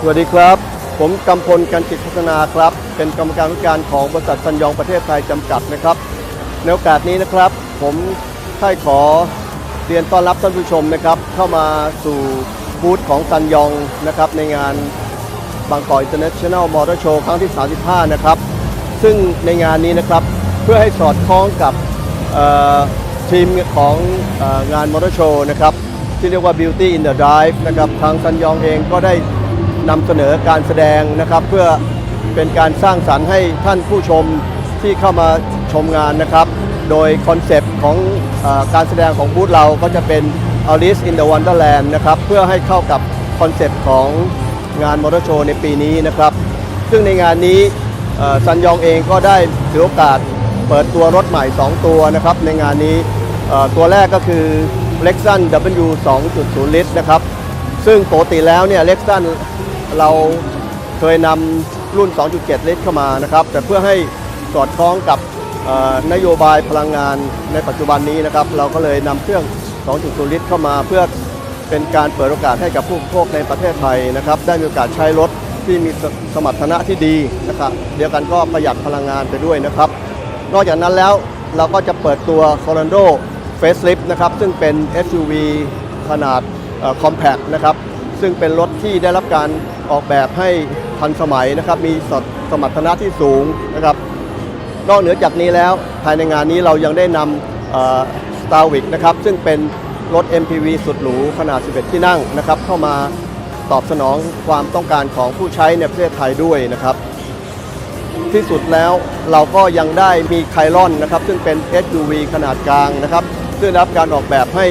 สวัสดีครับ ผมกำพลกันจิตพัฒนาครับ เป็นกรรมการผู้การของบริษัทซันยองประเทศไทยจำกัดนะครับในโอกาสนี้นะครับ ผมได้ขอเรียนต้อนรับท่านผู้ชมนะครับ เข้ามาสู่บูธของซันยองนะครับ ในงานบางกอกอินเตอร์เนชั่นแนลมอเตอร์โชว์ครั้งที่ 35 นะครับ ซึ่งในงานนี้นะครับเพื่อให้สอดคล้องกับทีมของอองานมอเตอร์โชว์นะครับ ที่เรียกว่า Beauty in the Drive นะครับ ทางซันยองเองก็ได้ นำเสนอการแสดงนะครับ เพื่อเป็นการสร้างสรรค์ให้ท่านผู้ชมที่เข้ามาชมงานนะครับ โดยคอนเซปต์ของอการแสดงของบูธเราก็จะเป็น Alice in the Wonderland นะครับ เพื่อให้เข้ากับคอนเซปต์ของงานมอเตอร์โชว์ในปีนี้นะครับ ซึ่งในงานนี้ซันยองเองก็ได้ถือโอกาสเปิดตัวรถใหม่ 2 ตัวนะครับในงานนี้ตัวแรกก็คือ Lexus W 2.0 ลิตรนะครับ ซึ่งปกติแล้วเนี่ย Lexus เราเคยนำรุ่น 2.7 ลิตรเข้ามานะครับ แต่เพื่อให้สอดคล้องกับนโยบายพลังงานในปัจจุบันนี้นะครับ เราก็เลยนำเครื่อง 2.0 ลิตรเข้ามาเพื่อเป็นการเปิดโอกาสให้กับผู้บริโภคในประเทศไทยนะครับ ได้มีโอกาสใช้รถที่มีสมรรถนะที่ดีนะครับ เดียวกันก็ประหยัดพลังงานไปด้วยนะครับ นอกจากนั้นแล้วเราก็จะเปิดตัว c o r a n d o Facelift นะครับ ซึ่งเป็น SUV ขนาดคอมแพคนะครับ ซึ่งเป็นรถที่ได้รับการ ออกแบบให้ทันสมัยนะครับ มีสสมรรถนะที่สูงนะครับ นอกเหนือจากนี้แล้วภายในงานนี้เรายังได้นำ s t a r w i c นะครับ ซึ่งเป็นรถ MPV สุดหรูขนาด 11 ที่นั่งนะครับ เข้ามาตอบสนองความต้องการของผู้ใช้ในประเทศไทยด้วยนะครับ ที่สุดแล้วเราก็ยังได้มีไคลอนนะครับ ซึ่งเป็น SUV ขนาดกลางนะครับซึ่งรับการออกแบบให้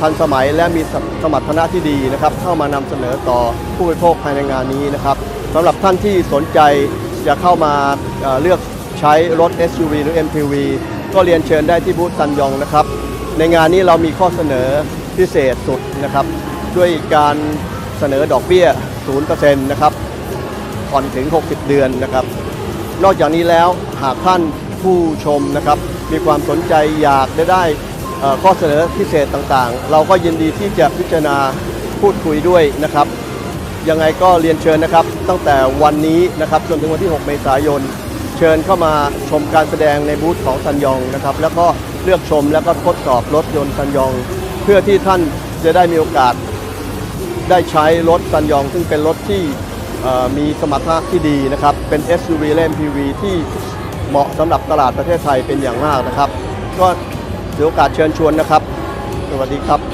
ทันสมัยและมีสมรรถนะที่ดีนะครับ เข้ามานำเสนอต่อผู้บริโภคภายในงานนี้นะครับสำหรับท่านที่สนใจจะเข้ามาเอ่อเลือกใช้รถ SUV หรือ MPV ก็เรียนเชิญได้ที่บูธซันยองนะครับ ในงานนี้เรามีข้อเสนอพิเศษสุดนะครับ ด้วยการเสนอดอกเบี้ย 0%นะครับผ่อนถึง 60 เดือนนะครับ นอกจากนี้แล้วหากท่านผู้ชมนะครับ มีความสนใจอยากได้ได้ ข้อเสนอพิเศษต่างๆ เราก็ยินดีที่จะพิจารณาพูดคุยด้วยนะครับ ยังไงก็เรียนเชิญนะครับ ตั้งแต่วันนี้นะครับจนถึงวันที่ 6 เมษายน เชิญเข้ามาชมการแสดงในบูธของซันยองนะครับ แล้วก็เลือกชมแล้วก็ทดสอบรถยนต์ซันยอง เพื่อที่ท่านจะได้มีโอกาสได้ใช้รถซันยอง ซึ่งเป็นรถที่มีสมรรถนะที่ดีนะครับ เป็น SUV และ MPV ที่เหมาะสำหรับตลาดประเทศไทยเป็นอย่างมากนะครับ ก็ ถือโอกาสเชิญชวนนะครับ สวัสดีครับ